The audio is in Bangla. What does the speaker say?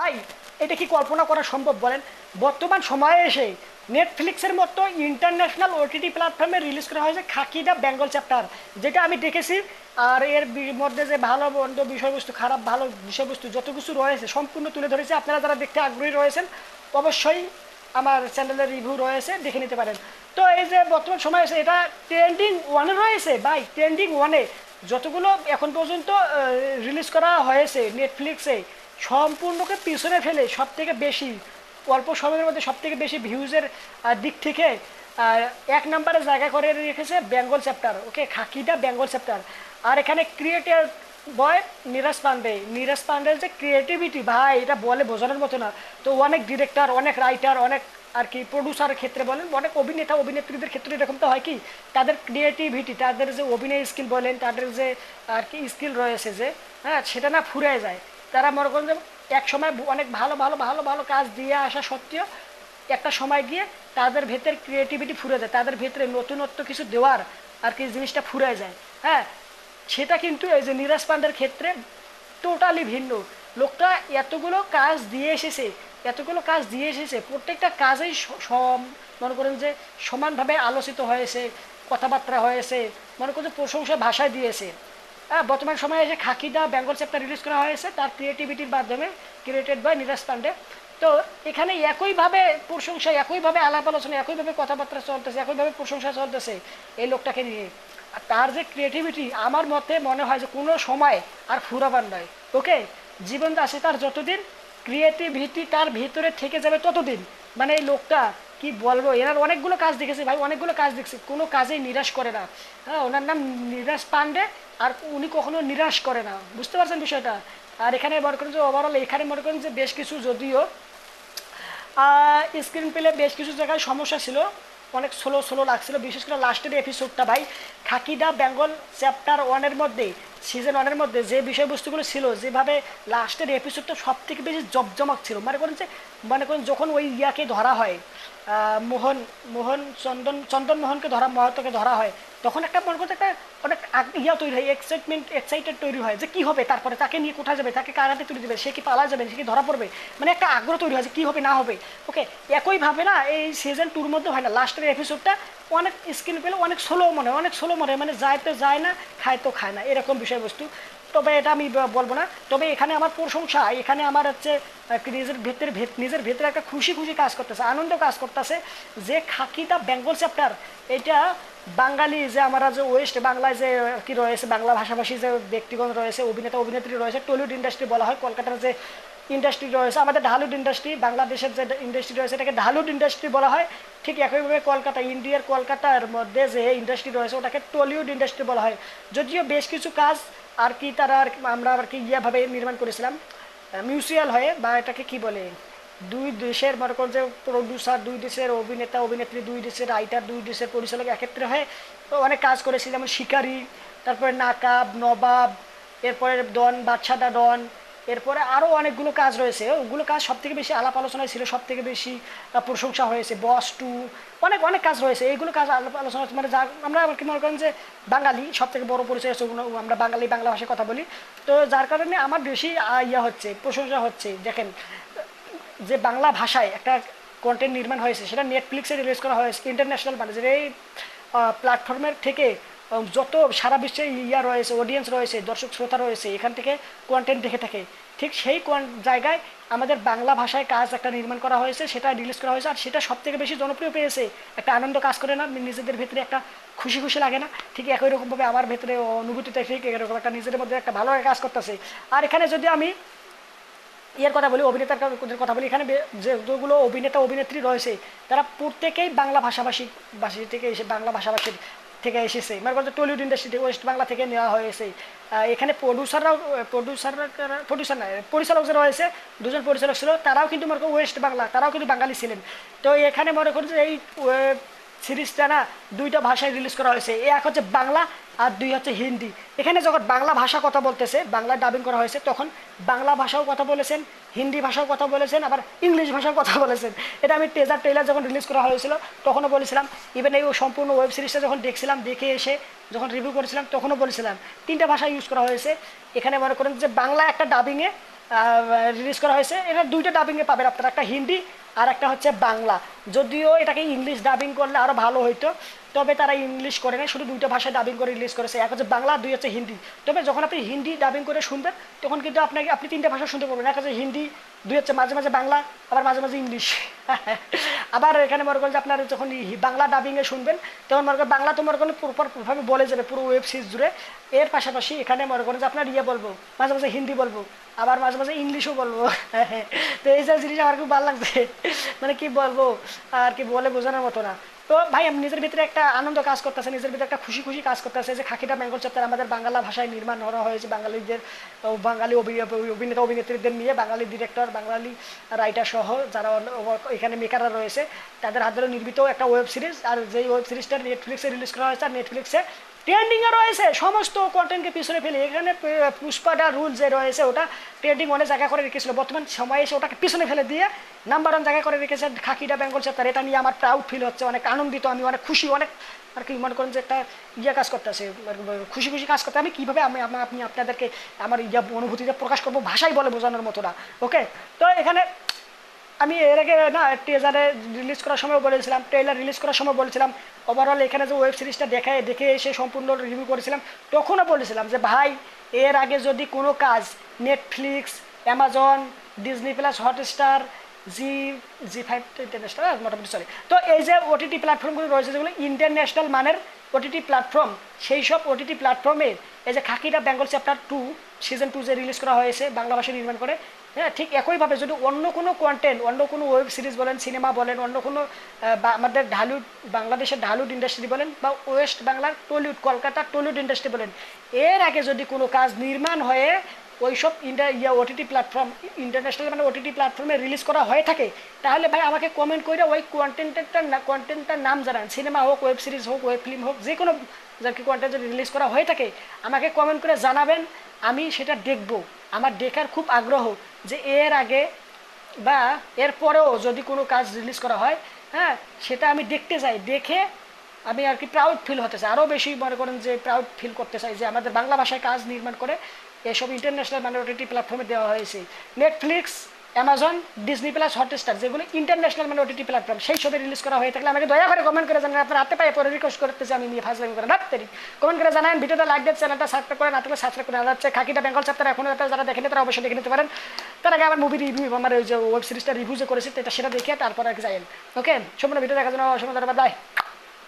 ভাই, এটা কি কল্পনা করা সম্ভব বলেন? বর্তমান সময়ে এসে নেটফ্লিক্সের মতো ইন্টারন্যাশনাল ওটিটি প্ল্যাটফর্মে রিলিজ করা হয়েছে খাকিদা বেঙ্গল চ্যাপ্টার যেটা আমি দেখেছি। আর এর মধ্যে যে ভালো মন্দ বিষয়বস্তু, খারাপ ভালো বিষয়বস্তু যত কিছু রয়েছে, সম্পূর্ণ তুলে ধরেছে। আপনারা যারা দেখতে আগ্রহী রয়েছেন, অবশ্যই আমার চ্যানেলের রিভিউ রয়েছে, দেখে নিতে পারেন। তো এই যে বর্তমান সময় এসে এটা ট্রেন্ডিং ওয়ানে রয়েছে ভাই ট্রেন্ডিং ওয়ানে যতগুলো এখন পর্যন্ত রিলিজ করা হয়েছে নেটফ্লিক্সে সম্পূর্ণকে পিছনে ফেলে সব থেকে বেশি, অল্প সময়ের মধ্যে সব থেকে বেশি ভিউজের দিক থেকে এক নম্বরে জায়গা করে রেখেছে বেঙ্গল চ্যাপ্টার, ওকে? খাকিটা বেঙ্গল চ্যাপ্টার। আর এখানে ক্রিয়েটার বয় নিরাজ পান্ডে। নিরাজ পান্ডের যে ক্রিয়েটিভিটি ভাই, এটা বলে বোঝানোর মতো না। তো অনেক ডিরেক্টর অনেক রাইটার অনেক আর কি প্রডিউসারের ক্ষেত্রে বলেন, অনেক অভিনেতা, অভিনেত্রীদের ক্ষেত্রে এরকম তো হয় কি? তাদের ক্রিয়েটিভিটি তাদের যে অভিনয় স্কিল বলেন, তাদের যে আর কি স্কিল রয়েছে যে হ্যাঁ সেটা না ফুরে যায়। তারা মনে করেন যে এক সময় অনেক ভালো ভালো ভালো ভালো কাজ দিয়ে আসা সত্ত্বেও একটা সময় গিয়ে তাদের ভেতরে ক্রিয়েটিভিটি ফুরে যায়, তাদের ভেতরে নতুনত্ব কিছু দেওয়ার আর কি জিনিসটা ফুরে যায়। হ্যাঁ সেটা কিন্তু এই যে নিরাজ পান্ডের ক্ষেত্রে টোটালি ভিন্ন। লোকটা এতগুলো কাজ দিয়ে এসেছে, এতগুলো কাজ দিয়ে এসেছে, প্রত্যেকটা কাজেই মনে করেন যে সমানভাবে আলোচিত হয়েছে, কথাবার্তা হয়েছে, মনে করেন প্রশংসা ভাষায় দিয়েছে। বর্তমান সময়ে এসে খাকিদা বেঙ্গল চ্যাপ্টার রিলিজ করা হয়েছে, তার ক্রিয়েটিভিটির মাধ্যমে ক্রিয়েটেড বাই নিরাজ পান্ডে। তো এখানে একইভাবে প্রশংসা একইভাবে আলাপ আলোচনা একইভাবে কথাবার্তা চলতেছে একইভাবে প্রশংসা চলতেছে এই লোকটাকে নিয়ে। আর তার যে ক্রিয়েটিভিটি আমার মতে মনে হয় যে কোনো সময় আর ফুরাবার নয়। ওকে? জীবন আছে তার যতদিন ক্রিয়েটিভিটি তার ভিতরে থেকে যাবে ততদিন। মানে এই লোকটা, কি বলব, এনার অনেকগুলো কাজ দেখেছি ভাই, অনেকগুলো কাজ দেখছি। কোনো কাজেই নিরাশ করে না। হ্যাঁ ওনার নাম নিরাশ পান্ডে আর উনি কখনো নিরাশ করে না। বুঝতে পারছেন বিষয়টা? আর এখানে মনে করেন যে ওভারঅল এখানে মনে করেন যে বেশ কিছু যদিও স্ক্রিন পেলে বেশ কিছু জায়গায় সমস্যা ছিল। অনেক স্লো স্লো লাগছিল। বিশেষ করে লাস্টের এপিসোডটা ভাই খাকিদা বেঙ্গল চ্যাপ্টার ওয়ানের মধ্যে সিজন ওয়ানের মধ্যে যে বিষয়বস্তুগুলো ছিল, যেভাবে লাস্টের এপিসোডটা সব থেকে বেশি জমজমক ছিল, মনে করেন যে, মনে করেন যখন ওই ইয়াকে ধরা হয় মোহন মোহন চন্দন চন্দন মোহনকে ধরা মহাতকে ধরা হয়, তখন একটা মনে করতে একটা অনেক ইয়া তৈরি হয় এক্সাইটমেন্ট এক্সাইটেড তৈরি হয় যে, কী হবে তারপরে, তাকে নিয়ে কোথায় যাবে, তাকে কারাতে তুলে দেবে, সে কি পালা যাবে, সে কি ধরা পড়বে মানে একটা আগ্রহ তৈরি হয় যে, কী হবে, না হবে। ওকে একইভাবে না, এই সিজন টুর মধ্যে হয় না লাস্টের এপিসোডটা অনেক স্ক্রিন পেলে অনেক স্লো মনে হয়, অনেক স্লো মনে হয় মানে যায় তো যায় না খায় তো খায় না, এরকম বিষয়বস্তু। তবে এটা আমি বলব না। তবে এখানে আমার প্রশংসা, এখানে আমার হচ্ছে নিজের ভেতরে ভেত- নিজের ভেতরে একটা খুশি খুশি কাজ করতেছে, আনন্দ কাজ করতেছে। যে খাকিটা বেঙ্গল চ্যাপ্টার এটা বাঙালি যে আমরা যে ওয়েস্ট বাংলায় যে কি রয়েছে, বাংলা ভাষাভাষী যে ব্যক্তিগণ রয়েছে, অভিনেতা, অভিনেত্রী রয়েছে টলিউড ইন্ডাস্ট্রি বলা হয়, কলকাতার যে ইন্ডাস্ট্রি রয়েছে, আমাদের ঢালুড ইন্ডাস্ট্রি বাংলাদেশের যে ইন্ডাস্ট্রি রয়েছে, এটাকে ঢালুড ইন্ডাস্ট্রি বলা হয়। ঠিক একইভাবে কলকাতা, ইন্ডিয়ার কলকাতার মধ্যে যে ইন্ডাস্ট্রি রয়েছে, ওটাকে টলিউড ইন্ডাস্ট্রি বলা হয়। যদিও বেশ কিছু কাজ আর কি তারা আর আমরা আর কি ইয়াভাবে নির্মাণ করেছিলাম। মিউচুয়াল হয়ে বা এটাকে কি বলে? দুই দেশের মনে করুন যে প্রডিউসার দুই দেশের অভিনেতা, অভিনেত্রী, দুই দেশের রাইটার দুই দেশের পরিচালক একত্রে হয়ে অনেক কাজ করেছি। যেমন শিকারি, তারপরে নাকাব, নবাব, এরপরে ডন বাদশাদা ডন এরপরে আরও অনেকগুলো কাজ রয়েছে। ওগুলো কাজ সব থেকে বেশি আলাপ আলোচনায় ছিল সব থেকে বেশি প্রশংসা হয়েছে। বস টু, অনেক অনেক কাজ রয়েছে। এইগুলো কাজ আলাপ আলোচনা। মানে যা আমরা কি মনে করেন যে বাঙালি সব থেকে বড় পরিচয় হচ্ছে আমরা বাঙালি বাংলা ভাষায় কথা বলি। তো যার কারণে আমার বেশি ইয়া হচ্ছে, প্রশংসা হচ্ছে। দেখেন, যে বাংলা ভাষায় একটা কন্টেন্ট নির্মাণ হয়েছে, সেটা নেটফ্লিক্সে রিলিজ করা হয়েছে ইন্টারন্যাশনাল বাংলাদেশের এই প্ল্যাটফর্মের থেকে যত সারা বিশ্বে ইয়া রয়েছে অডিয়েন্স রয়েছে, দর্শক শ্রোতা রয়েছে, এখান থেকে কন্টেন্ট দেখে থাকে। ঠিক সেই জায়গায় আমাদের বাংলা ভাষায় কাজ একটা নির্মাণ করা হয়েছে, সেটা রিলিজ করা হয়েছে, আর সেটা সব থেকে বেশি জনপ্রিয় পেয়েছে। একটা আনন্দ কাজ করে না, নিজেদের ভেতরে একটা খুশি খুশি লাগে না। ঠিক একই রকমভাবে আমার ভেতরে অনুভূতিটা ঠিক এরকম একটা নিজেদের মধ্যে একটা ভালো কাজ করতেছে। আর এখানে যদি আমি ইয়ের কথা বলি, অভিনেতার কথা বলি, এখানে যেগুলো অভিনেতা, অভিনেত্রী রয়েছে, তারা প্রত্যেকেই বাংলা ভাষাভাষী, ভাষী থেকে এসে বাংলা ভাষাভাষীর থেকে এসেছে। বলতে টলিউড ইন্ডাস্ট্রি ওয়েস্ট বাংলা থেকে নেওয়া হয়েছে। এখানে প্রডিউসাররাও প্রডিউসাররা প্রডিউসার না, পরিচালক যারা হয়েছে, দুজন পরিচালক ছিল, তারাও কিন্তু মনে ওয়েস্ট বাংলা তারাও কিন্তু বাঙালি ছিলেন। তো এখানে মনে করছে এই সিরিজটা না দুইটা ভাষায় রিলিজ করা হয়েছে। এক হচ্ছে বাংলা আর দুই হচ্ছে হিন্দি। এখানে যখন বাংলা ভাষা কথা বলতেছে, বাংলা ডাবিং করা হয়েছে, তখন বাংলা ভাষাও কথা বলেছেন, হিন্দি ভাষাও কথা বলেছেন, আবার ইংলিশ ভাষাও কথা বলেছেন। এটা আমি টেজার ট্রেলার যখন রিলিজ করা হয়েছিল, তখনও বলেছিলাম। ইভেন এই সম্পূর্ণ ওয়েব সিরিজটা যখন দেখছিলাম, দেখে এসে যখন রিভিউ করেছিলাম, তখনও বলেছিলাম। তিনটা ভাষা ইউজ করা হয়েছে। এখানে মনে করেন যে বাংলা একটা ডাবিংয়ে রিলিজ করা হয়েছে। এটা দুইটা ডাবিংয়ে পাবেন আপনারা, একটা হিন্দি আর একটা হচ্ছে বাংলা। যদিও এটাকে ইংলিশ ডাবিং করলে আরও ভালো হইতো, তবে তারা ইংলিশ করে না শুধু দুইটা ভাষায় ডাবিং করে রিলিজ করেছে। এক হচ্ছে বাংলা, দুই হচ্ছে হিন্দি। তবে যখন আপনি হিন্দি ডাবিং করে শুনবেন, তখন কিন্তু আপনাকে, আপনি তিনটা ভাষা শুনতে পারবেন। এক হচ্ছে হিন্দি, দুই হচ্ছে মাঝে মাঝে বাংলা, আবার মাঝে মাঝে ইংলিশ আবার এখানে মনে করেন যে আপনার যখন বাংলা ডাবিংয়ে শুনবেন, তখন মনে করেন বাংলা তো মনে করেন প্রপারভাবে বলে যাবে, পুরো ওয়েব সিরিজ জুড়ে। এর পাশাপাশি এখানে মনে করেন যে আপনার ইয়ে বলব, মাঝে মাঝে হিন্দি বলব, আবার মাঝে মাঝে ইংলিশও বলব। তো এই সব জিনিস আমার খুব ভালো লাগছে। মানে কি বলব? আর কি বলে বোঝানোর মতো না। তো ভাই আমি নিজের ভিতরে একটা আনন্দ কাজ করতেছে, নিজের ভিতরে একটা খুশি খুশি কাজ করতেছে। যে খাকিটা বেঙ্গল চ্যাপ্টার আমাদের বাংলা ভাষায় নির্মাণ করা হয়েছে, বাঙালিদের বাঙালি অভি- অভিনেতা, অভিনেত্রীদের নিয়ে, বাঙালি ডিরেক্টর বাঙালি রাইটার সহ যারা এখানে মেকাররা রয়েছে, তাদের হাত ধরে নির্মিত একটা ওয়েব সিরিজ আর যেই ওয়েব সিরিজটা নেটফ্লিক্সে রিলিজ করা হয়েছে, আর নেটফ্লিক্সে ট্রেন্ডিংয়ে রয়েছে। সমস্ত কন্টেন্টকে পিছনে ফেলে। এখানে পুষ্পাটা রুল যে রয়েছে, ওটা ট্রেন্ডিং অনেক জায়গা করে রেখেছিল। বর্তমান সময়ে এসে ওটাকে পিছনে ফেলে দিয়ে নাম্বার ওয়ান জায়গা করে রেখেছে খাকিটা, বেঙ্গল চ্যাপ্টার এটা নিয়ে আমার প্রাউড ফিল হচ্ছে, অনেক আনন্দিত, আমি অনেক খুশি, অনেক আর কি, মনে করেন যে একটা ইয়ে কাজ করতেছে খুশি খুশি কাজ করতে। আমি কীভাবে আমি, আমি- আপনি আপনাদেরকে আমার ইয়ে অনুভূতিটা প্রকাশ করব ভাষাই বলে বোঝানোর মতো না ওকে তো এখানে আমি এর আগে না ট্রেজারে রিলিজ করার সময় বলেছিলাম ট্রেলার রিলিজ করার সময় বলেছিলাম। ওভারঅল এখানে যে ওয়েব সিরিজটা দেখে দেখে এসে সম্পূর্ণ রিভিউ করেছিলাম। তখনও বলেছিলাম যে, ভাই, এর আগে যদি কোনো কাজ Netflix Amazon Disney plus Hotstar Zee Zee five international মোটামুটি সরি তো এই যে ওটিটি প্ল্যাটফর্মগুলো রয়েছে, যেগুলো ইন্টারন্যাশনাল মানের ওটিটি প্ল্যাটফর্ম সেই সব ওটিটি প্ল্যাটফর্মে এই যে খাকিটা Bengal chapter two season two যে রিলিজ করা হয়েছে, বাংলা ভাষায় নির্মাণ করে হ্যাঁ ঠিক একইভাবে যদি অন্য কোনো কন্টেন্ট অন্য কোনো ওয়েব সিরিজ বলেন সিনেমা বলেন, অন্য কোনো আমাদের ঢালিউড বাংলাদেশের ঢালিউড ইন্ডাস্ট্রি বলেন বা ওয়েস্ট বাংলার টলিউড, কলকাতার টলিউড ইন্ডাস্ট্রি বলেন, এর আগে যদি কোনো কাজ নির্মাণ হয়ে ওইসব ইন্টার ইয়া ওটিটি প্ল্যাটফর্ম ইন্টারন্যাশনাল মানে ওটিটি প্ল্যাটফর্মে রিলিজ করা হয়ে থাকে, তাহলে ভাই আমাকে কমেন্ট করে ওই কন্টেন্টের না কন্টেন্টটার নাম জানান। সিনেমা হোক ওয়েব সিরিজ হোক ওয়েব ফিল্ম হোক, যে কোনো যার কি কন্টেন্ট যদি রিলিজ করা হয়ে থাকে, আমাকে কমেন্ট করে জানাবেন, আমি সেটা দেখব। আমার দেখার খুব আগ্রহ যে এর আগে বা এর পরেও যদি কোনো কাজ রিলিজ করা হয় হ্যাঁ সেটা আমি দেখতে চাই। দেখে আমি আর কি প্রাউড ফিল হতে চাই। আরও বেশি মনে করেন যে প্রাউড ফিল করতে চাই যে আমাদের বাংলা ভাষায় কাজ নির্মাণ করে এসব ইন্টারন্যাশনাল মানে ওটিটি প্ল্যাটফর্মে দেওয়া হয়েছে। Netflix Amazon Disney plus Hotstar যেগুলো ইন্টারন্যাশনাল মানে ওটিটি প্ল্যাটফর্ম সেই সবে রিলিজ করা হয়ে থাকলে আমাকে দয়া করে কমেন্ট করে জানান। আপনার হাতে পায়ে পরে রিকোয়েস্ট করতেছে, আমি নিয়ে ফাজলামি করে রাখতে কমেন্ট করে জানান, ভিডিওটা লাইক দেন চ্যানেলটা সাবস্ক্রাইব করে না থাকলে সাবস্ক্রাইব করে হচ্ছে খাকিটা বেঙ্গল চ্যাপ্টার এখন যারা দেখেনি তারা অবশ্যই দেখে নিতে পারেন। তার আগে আমার মুভি রিভিউ আমার ওই যে ওয়েব সিরিজটা রিভিউ যে করেছি এটা সেটা দেখে তারপর যাই। ওকে সম্পূর্ণ ভিডিও দেখার জন্য অসংখ্য ধন্যবাদ।